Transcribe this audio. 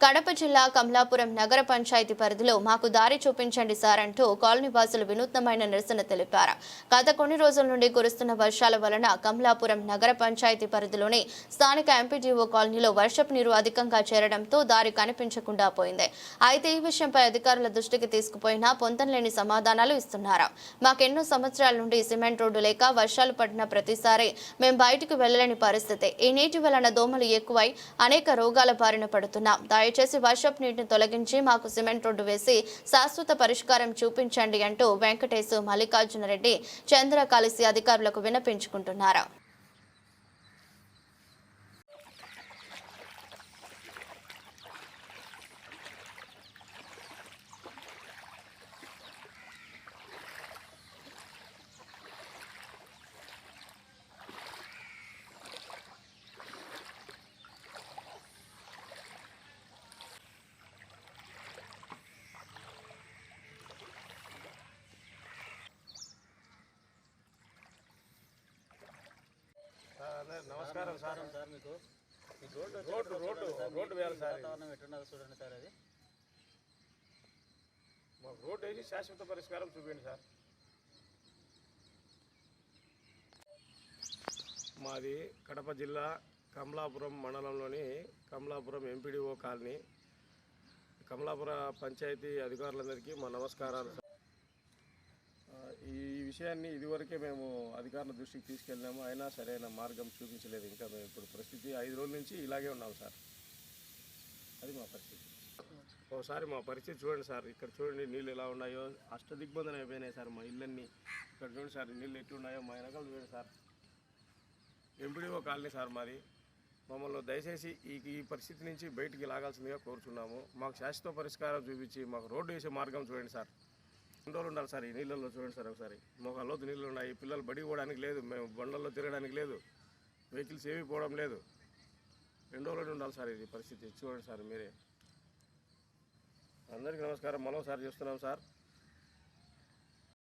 కడప జిల్లా కమలాపురం నగర పంచాయతీ పరిధిలో మాకు దారి చూపించండి సార్ అంటూ కాలనీ వాసులు వినూత్నమైన నిరసన తెలిపారు. గత కొన్ని రోజుల నుండి కురుస్తున్న వర్షాల వలన కమలాపురం నగర పంచాయతీ పరిధిలోని స్థానిక ఎంపీడీఓ కాలనీలో వర్షపు నీరు అధికంగా చేరడంతో దారి కనిపించకుండా పోయింది. అయితే ఈ విషయంపై అధికారుల దృష్టికి తీసుకుపోయినా పొంతనలేని సమాధానాలు ఇస్తున్నారు. మాకెన్నో సంవత్సరాల నుండి సిమెంట్ రోడ్డు లేక వర్షాలు పడిన ప్రతిసారి మేము బయటకు వెళ్ళలేని పరిస్థితి. ఈ నీటి వలన దోమలు ఎక్కువై అనేక రోగాల బారిన పడుతున్నాం. దయచేసి వర్షపు నీటిని తొలగించి మాకు సిమెంట్ రోడ్డు వేసి శాశ్వత పరిష్కారం చూపించండి అంటూ వెంకటేశు మల్లికార్జునరెడ్డి చంద్ర కలిసి అధికారులకు విన్నపించుకుంటున్నారు అదే నమస్కారం సార్. సార్ మీకు. రోడ్డు రోడ్డు రోడ్డు రోడ్డు వేయాలి సార్. వాతావరణం చూడండి సార్ అది. మాకు రోడ్డు వేసి శాశ్వత పరిష్కారం చూపించండి సార్. మాది కడప జిల్లా కమలాపురం మండలంలోని కమలాపురం ఎంపీడీఓ కాలనీ. కమలాపుర పంచాయతీ అధికారులందరికీ మా నమస్కారాలు ఈ విషయాన్ని ఇదివరకే మేము అధికారుల దృష్టికి తీసుకెళ్ళాము అయినా సరైన మార్గం చూపించలేదు. ఇంకా మేము ఇప్పుడు పరిస్థితి ఐదు రోజుల నుంచి ఇలాగే ఉన్నాం సార్. అది మా పరిస్థితి. ఒకసారి మా పరిస్థితి చూడండి సార్. ఇక్కడ చూడండి నీళ్ళు ఎలా ఉన్నాయో. అష్టదిగ్బంధనం అయిపోయినాయి సార్ మా ఇళ్ళన్నీ. ఇక్కడ చూడండి సార్ నీళ్ళు ఎట్లున్నాయో మా వెనకాల చూడండి సార్. ఎంపీడీఓ కాలనీ సార్ మాది. మమ్మల్ని దయచేసి ఈ ఈ పరిస్థితి నుంచి బయటికి లాగాల్సిందిగా కోరుచున్నాము. మాకు శాశ్వత పరిష్కారం చూపించి మాకు రోడ్డు వేసే మార్గం చూడండి సార్. రోజులు ఉండాలి సార్ ఈ నీళ్ళల్లో చూడండి సార్ ఒకసారి. మోకాళ్ళ లోతు నీళ్ళు ఉన్నాయి పిల్లలు బడికి పోవడానికి లేదు మేము బండల్లో తిరగడానికి లేదు వెహికల్స్ ఏమీ పోవడం లేదు. రెండు రోజులు ఉండాలి సార్ ఇది పరిస్థితి చూడండి సార్ మీరే. అందరికీ నమస్కారం మరోసారి చేస్తున్నాం సార్.